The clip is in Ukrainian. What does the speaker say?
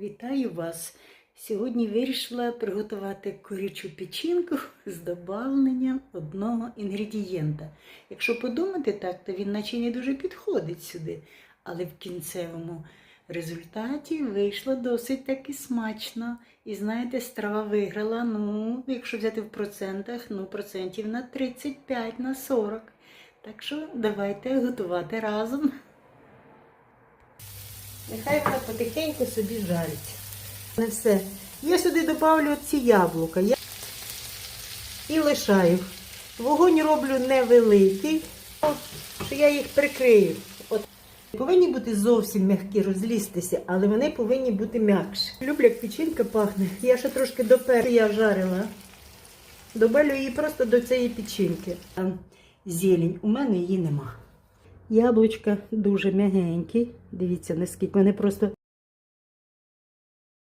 Вітаю вас! Сьогодні вирішила приготувати курячу печінку з додавленням одного інгредієнта. Якщо подумати так, то він наче не дуже підходить сюди. Але в кінцевому результаті вийшло досить таки смачно. І знаєте, страва виграла, ну, якщо взяти в процентах, ну, процентів на 35, на 40. Так що давайте готувати разом. Нехай вона потихеньку собі жарить. Не все. Я сюди додавлю ці яблука. І лишаю. Вогонь роблю невеликий, що я їх прикрию. От. Повинні бути зовсім м'які, розлізтися, але вони повинні бути м'якші. Люблю, як печінка пахне. Я ще трошки допер, я жарила. Добавлю її просто до цієї печінки. Зелень, у мене її нема. Яблучка дуже м'ягенькі. Дивіться, наскільки вони просто